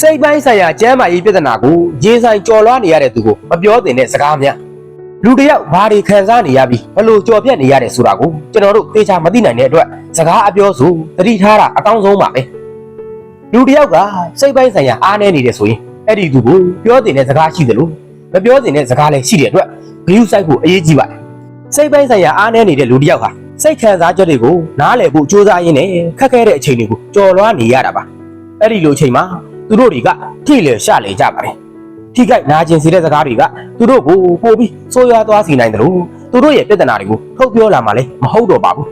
စိတ်ပိုင်းဆိုင်ရာကျမ်းမာရေးပြဿနာကိုရင်ဆိုင်ကြော်လွှားနေရတဲ့သူကိုမပြောသင့်တဲ့စကားများလူတစ်ယောက်ဘာတွေခံစားနေရပြီးဘလို့ကြော်ပြတ်နေရတယ်ဆိုတာကိုကျွန်တော်တို့သေချာမသိနိုင်တဲ့အတွက်စကားအပြောဆိုသတိထားတာအကောင်းဆုံးပါပဲလူတစ်ယောက်ကစိတ်ပိုင်းဆိုင်ရာအားနည်းနေတယ်ဆိုရင်အဲ့ဒီသူကိုပြောတင်တဲ့စကားရှိတယ်လို့မပြောတင်တဲ့စကားလည်းရှိတဲ့အတွက်ဂရုစိုက်ဖို့အရေးကြီးပါတယ်စိတ်ပိုင်းဆိုင်ရာအားနည်းနေတဲ့လူတစ်ယောက်ဟာစိတ်ခံစားချက်တွေကိုနားလည်ဖို့ကြိုးစားရင်းနဲ့ခက်ခဲတဲ့အချိန်တွေကိုကြော်လွှားနေရတာပါအဲ့ဒီလိုအချိန်မှာ သူတို့တွေကထိလေရှလေကြပါတယ်ထိခိုက်နာကျင်စေတဲ့စကားတွေကသူတို့ကိုပို့ပြီးဆိုးရွားသွားစေနိုင်တယ်လို့သူတို့ရဲ့ပြဿနာတွေကိုထုတ်ပြောလာမှလည်းမဟုတ်တော့ပါဘူး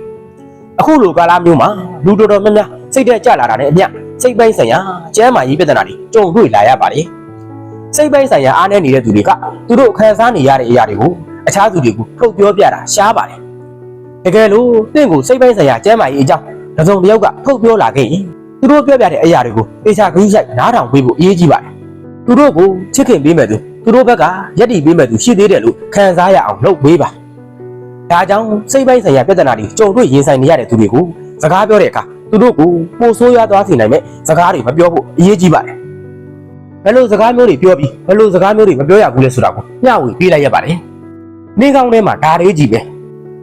အခုလိုကာလမျိုးမှာလူတော်တော်များများစိတ်တက်ကြလာတာနဲ့အမျှစိတ်ပိုင်းဆိုင်ရာကျန်းမာရေးပြဿနာတွေကြုံတွေ့လာရပါတယ်စိတ်ပိုင်းဆိုင်ရာအားနည်းနေတဲ့သူတွေကသူတို့ခံစားနေရတဲ့အရာတွေကိုအခြားသူတွေကိုထုတ်ပြောပြတာရှားပါတယ်တကယ်လို့တင့်ကိုစိတ်ပိုင်းဆိုင်ရာကျန်းမာရေးအကြောင်းတစ်စုံတစ်ယောက်ကထုတ်ပြောလာခဲ့ရင် သူတို့ပြောပြတဲ့အရာတွေကိုတေချာဂရုစိုက်နားထောင်ပေးဖို့အရေးကြီးပါတယ်။သူတို့ကိုချစ်ခင်ပေးမဲ့သူသူတို့ဘက်ကယက်တီပေးမဲ့သူရှိသေးတယ်လို့ခံစားရအောင်လုပ်ပေးပါ။ဒါကြောင့်စိတ်ပိုင်းဆိုင်ရာပြဿနာတွေကြုံတွေ့ရင်ဆိုင်နေရတဲ့သူတွေကိုစကားပြောတဲ့အခါသူတို့ကိုပိုဆိုးရွားသွားစေနိုင်မဲ့စကားတွေမပြောဖို့အရေးကြီးပါတယ်။ဘယ်လိုစကားမျိုးတွေပြောပြီးဘယ်လိုစကားမျိုးတွေမပြောရဘူးလဲဆိုတာကိုမျှဝေပေးလိုက်ရပါတယ်။နေကောင်းထဲမှာဒါလေးကြီးပဲ။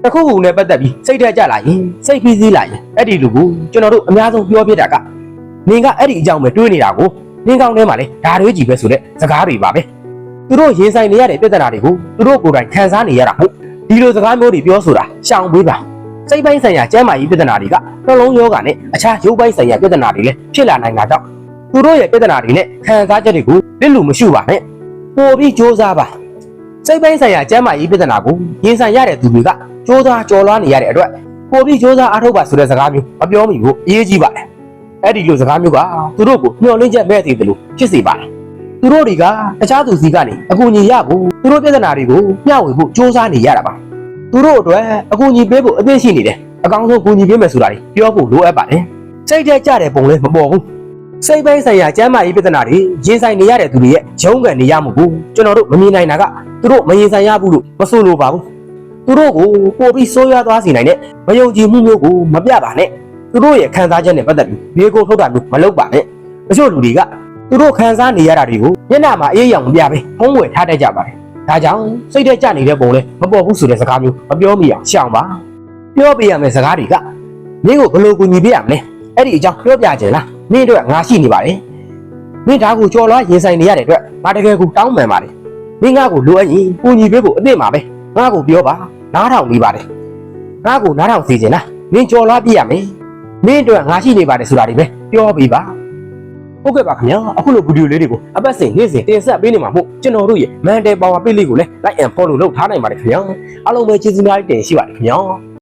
တစ်ခုခုနဲ့ပတ်သက်ပြီးစိတ်ထက်ကြလာရင်စိတ်ဖိစီးလာရင်အဲ့ဒီလူကိုကျွန်တော်တို့အများဆုံးပြောပြတာက နင်ကအဲ့ဒီအကြောင်းပဲတွေးနေတာကိုနင်ကောင်းထဲမှာလေဒါတွေကြီးပဲဆိုတဲ့စကားတွေပါပဲသူတို့ရင်ဆိုင်နေရတဲ့ပြဿနာတွေကိုသူတို့ကိုယ်တိုင်ခံစားနေရတာဟုတ်ဒီလိုစကားမျိုးတွေပြောဆိုတာရှောင်ပေးပါစိတ်ပိုင်းဆိုင်ရာကျန်းမာရေးပြဿနာတွေကနှလုံးရောဂါနဲ့အခြားရုပ်ပိုင်းဆိုင်ရာပြဿနာတွေလည်းဖြစ်လာနိုင်တာကြောင့်သူတို့ရဲ့ပြဿနာတွေနဲ့ခံစားချက်တွေကိုလစ်လူမရှိပါနဲ့ပို့ပြီးစ조사ပါစိတ်ပိုင်းဆိုင်ရာကျန်းမာရေးပြဿနာကိုရင်ဆိုင်ရတဲ့သူတွေကစ조사ကြော်လွှားနေရတဲ့အတွက်ပို့ပြီးစ조사အားထုတ်ပါဆိုတဲ့စကားမျိုးမပြောမိဘူးအရေးကြီးပါတယ် အဲ့ဒီလိုစကားမျိုးကသူတို့ကိုမျှော်လင့်ချက်မဲ့သေးတယ်လို့ဖြစ်စေပါတယ်။သူတို့တွေကတခြားသူစီကနေအကူအညီရဖို့သူတို့ပြဿနာတွေကိုမျှဝေဖို့စ조사နေရတာပါ။သူတို့အတွက်အကူအညီပေးဖို့အသင့်ရှိနေတယ်။အကောင်းဆုံးအကူအညီပေးမယ်ဆိုတာတွေပြောဖို့လိုအပ်ပါတယ်။စိတ်ထဲကြတဲ့ပုံလည်းမပေါ်ဘူး။စိတ်ပိုင်းဆိုင်ရာကျန်းမာရေးပြဿနာတွေရင်ဆိုင်နေရတဲ့သူတွေရဲ့ရုန်းကန်နေရမှုကိုကျွန်တော်တို့မမြင်နိုင်တာကသူတို့မရင်ဆိုင်ရဘူးလို့မဆိုလိုပါဘူး။သူတို့ကိုပို့ပြီးဆိုးရွားသွားစေနိုင်တဲ့မယုံကြည်မှုမျိုးကိုမပြပါနဲ့။ သူတို့ရဲ့ခံစားချက်နဲ့ပတ်သက်ပြီးဘေးကိုထုတ်တာမျိုးမလုပ်ပါနဲ့တချို့လူတွေကသူတို့ခံစားနေရတာတွေကိုမျက်နှာမှာအေးရောင်မပြပဲဖုံးဝယ်ထားတတ်ကြပါတယ်ဒါကြောင့်စိတ်ထဲကြနေတဲ့ပုံလဲမပေါ်ဘူးဆိုတဲ့စကားမျိုးမပြောမိအောင်ရှောင်ပါပြောပြရမယ့်စကားတွေကမင်းကိုဘယ်လိုကူညီပေးရမလဲအဲ့ဒီအကြောင်းပြောပြကြလားမင်းတို့ကငါရှိနေပါတယ်မင်းဒါကိုကြော်လွှားရင်ဆိုင်နေရတဲ့အတွက်ငါတကယ်ကိုတောင်းပန်ပါတယ်မင်းငါကိုလိုအပ်ရင်ကူညီပေးဖို့အသင့်ပါပဲငါကိုပြောပါနားထောင်နေပါတယ်ငါကိုနားထောင်စီခြင်းလားမင်းကြော်လွှားပြရမယ် မင်းအတွက်ငါရှိနေပါတယ်ဆိုတာတွေပဲပြောပေးပါဟုတ်ကဲ့ပါခင်ဗျာအခုလိုဗီဒီယိုလေးတွေကိုအပတ်စဉ်နေ့စဉ်တင်ဆက်ပေးနေမှာမို့ကျွန်တော်တို့ရဲ့ Monday Power Page လေးကိုလည်း like and follow လုပ်ထားနိုင်ပါတယ်ခင်ဗျာအားလုံးပဲကျေးဇူးများတင်ရှိပါတယ်ခင်ဗျာ